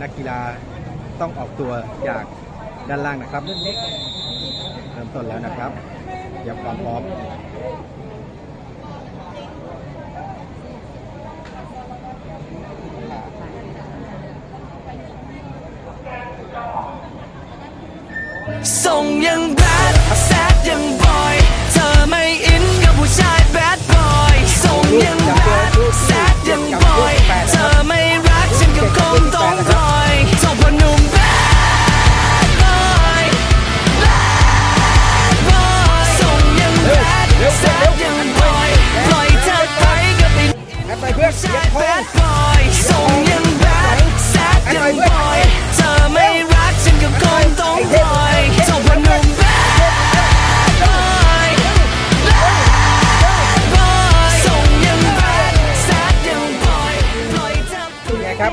นักกีฬาต้องออกตัวจากด้านล่างนะครับเริ่มต้นแล้วนะครับเตรียมความพร้อมส่งยังแบดแซดยังบอย เธอไม่อินกับผู้ชายแบดบอยส่งยัง ชายแบดบอยส่งยังแบดแซดยังบอยเธอไม่รักฉันก็คงต้องคอยเจ้าพนุ่มแบดบอยแบดบอยส่งยังแบดแซดยังบอยปล่อยเธอ ครับ